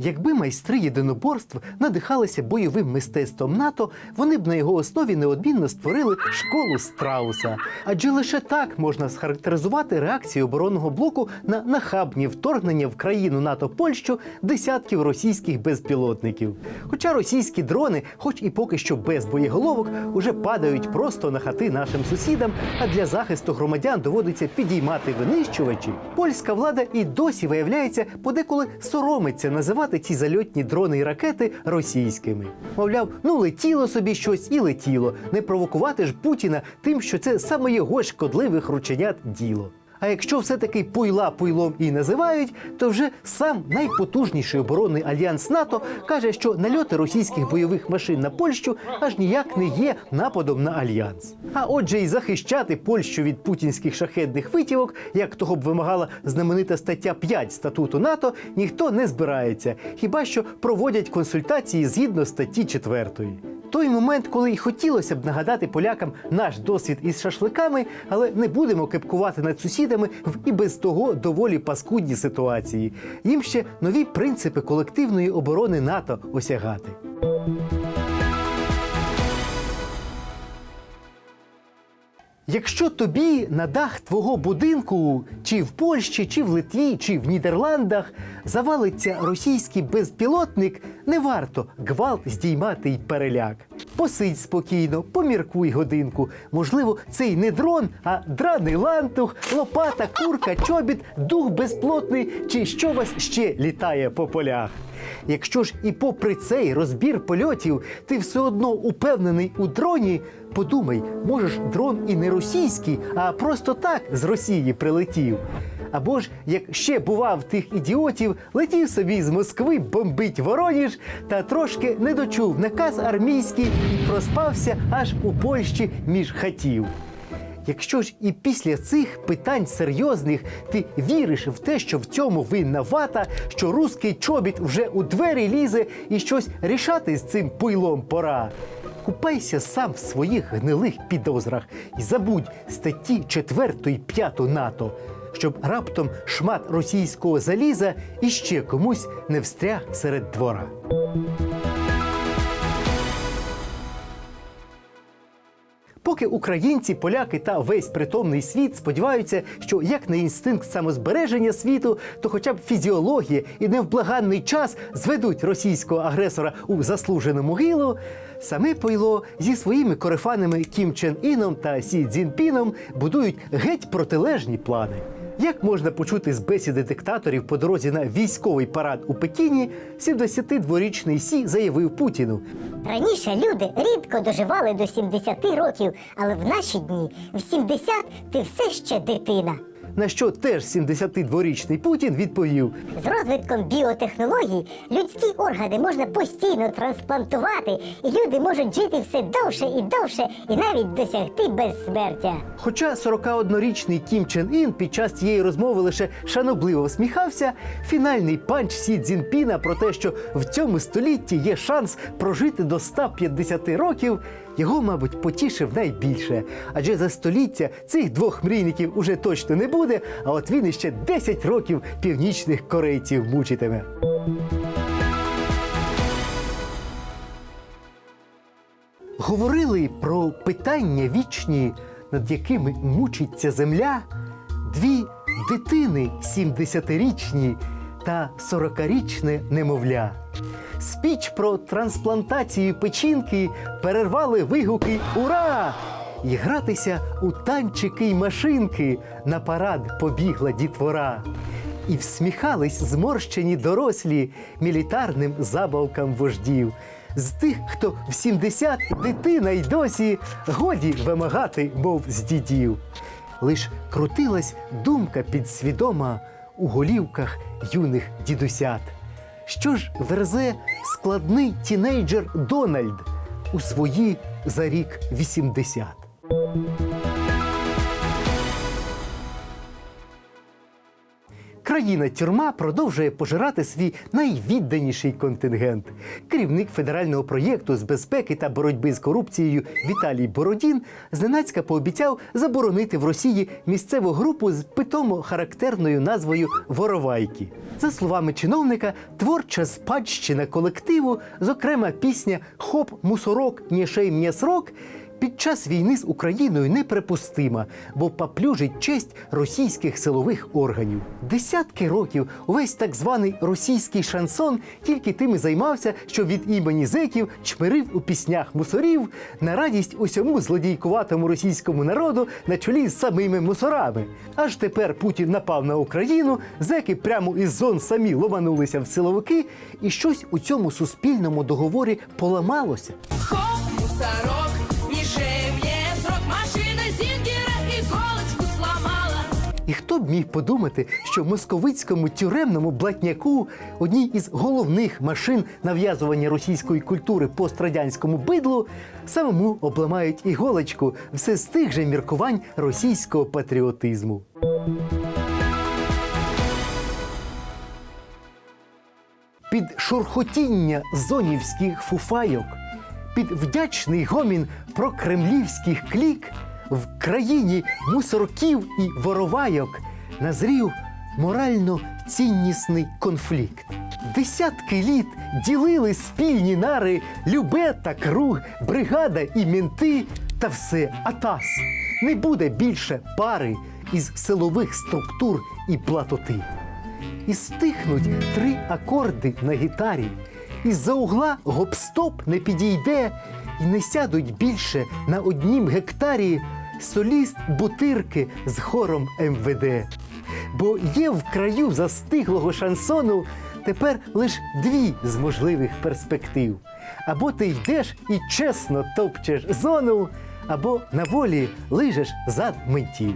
Якби майстри єдиноборств надихалися бойовим мистецтвом НАТО, вони б на його основі неодмінно створили школу страуса. Адже лише так можна схарактеризувати реакцію оборонного блоку на нахабні вторгнення в країну НАТО Польщу десятків російських безпілотників. Хоча російські дрони, хоч і поки що без боєголовок, уже падають просто на хати нашим сусідам, а для захисту громадян доводиться підіймати винищувачі. Польська влада і досі виявляється подеколи соромиться називати ці зальотні дрони і ракети російськими. Мовляв, ну летіло собі щось і летіло. Не провокувати ж Путіна тим, що це саме його шкодливих рученят діло. А якщо все-таки пуйла пуйлом і називають, то вже сам найпотужніший оборонний альянс НАТО каже, що нальоти російських бойових машин на Польщу аж ніяк не є нападом на альянс. А отже, і захищати Польщу від путінських шахедних витівок, як того б вимагала знаменита стаття 5 статуту НАТО, ніхто не збирається, хіба що проводять консультації згідно статті 4. Той момент, коли й хотілося б нагадати полякам наш досвід із шашликами, але не будемо кепкувати над сусідами в і без того доволі паскудній ситуації. Їм ще нові принципи колективної оборони НАТО осягати. Якщо тобі на дах твого будинку, чи в Польщі, чи в Литві, чи в Нідерландах завалиться російський безпілотник, не варто гвалт здіймати й переляк. Посидь спокійно, поміркуй годинку. Можливо, це й не дрон, а драний лантух, лопата, курка, чобіт, дух безплотний, чи що вас ще літає по полях. Якщо ж і попри цей розбір польотів ти все одно упевнений у дроні, подумай, можеш дрон і не російський, а просто так з Росії прилетів. Або ж, як ще бував тих ідіотів, летів собі з Москви бомбить Вороніж та трошки не дочув наказ армійський і проспався аж у Польщі між хатів. Якщо ж і після цих питань серйозних ти віриш в те, що в цьому винна вата, що руський чобіт вже у двері лізе і щось рішати з цим пуйлом пора. Купайся сам в своїх гнилих підозрах і забудь статті 4 і 5 НАТО, щоб раптом шмат російського заліза іще комусь не встряг серед двора. Поки українці, поляки та весь притомний світ сподіваються, що як на інстинкт самозбереження світу, то хоча б фізіологія і невблаганний час зведуть російського агресора у заслужену могилу, саме пойло зі своїми корефанами Кім Чен Іном та Сі Цзіньпіном будують геть протилежні плани. Як можна почути з бесіди диктаторів по дорозі на військовий парад у Пекіні, 72-річний Сі заявив Путіну: Раніше люди рідко доживали до 70 років, але в наші дні в 70 ти все ще дитина. На що теж 72-річний Путін відповів: З розвитком біотехнологій людські органи можна постійно трансплантувати, і люди можуть жити все довше і довше, і навіть досягти безсмертя. Хоча 41-річний Кім Чен Ін під час цієї розмови лише шанобливо всміхався, фінальний панч Сі Цзіньпіна про те, що в цьому столітті є шанс прожити до 150 років, його, мабуть, потішив найбільше. Адже за століття цих двох мрійників уже точно не буде, а от він іще 10 років північних корейців мучитиме. Говорили про питання вічні, над якими мучиться земля, дві дитини 70-річні та 40-річне немовля. Спіч про трансплантацію печінки перервали вигуки Ура! І гратися у танчики й машинки на парад побігла дітвора. І всміхались зморщені дорослі мілітарним забавкам вождів. З тих, хто в 70 дитина й досі годі вимагати, мов з дідів. Лиш крутилась думка підсвідома у голівках юних дідусят. Що ж верзе складний тінейджер Дональд у свої за рік 80? Країна-тюрма продовжує пожирати свій найвідданіший контингент. Керівник федерального проєкту з безпеки та боротьби з корупцією Віталій Бородін зненацька пообіцяв заборонити в Росії місцеву групу з питомо характерною назвою Воровайки. За словами чиновника, творча спадщина колективу, зокрема пісня Хоп, мусорок, нєшей м'є срок під час війни з Україною неприпустима, бо поплюжить честь російських силових органів. Десятки років увесь так званий російський шансон тільки тим і займався, що від імені зеків чмирив у піснях мусорів на радість усьому злодійкуватому російському народу на чолі з самими мусорами. Аж тепер Путін напав на Україну, зеки прямо із зон самі ломанулися в силовики, і щось у цьому суспільному договорі поламалося. Хоп, мусорок, І хто б міг подумати, що московицькому тюремному блатняку, одній із головних машин нав'язування російської культури пострадянському бидлу, самому обламають іголочку все з тих же міркувань російського патріотизму. Під шурхотіння зонівських фуфайок, під вдячний гомін про кремлівських клік в країні мусорків і воровайок назрів морально ціннісний конфлікт. Десятки літ ділили спільні нари, любе та круг, бригада і мінти, та все атас. Не буде більше пари із силових структур і платоти і стихнуть три акорди на гітарі. Із-за угла гоп-стоп не підійде, і не сядуть більше на однім гектарі соліст бутирки з хором МВД. Бо є в краю застиглого шансону тепер лише дві з можливих перспектив. Або ти йдеш і чесно топчеш зону, або на волі лижеш зад митів.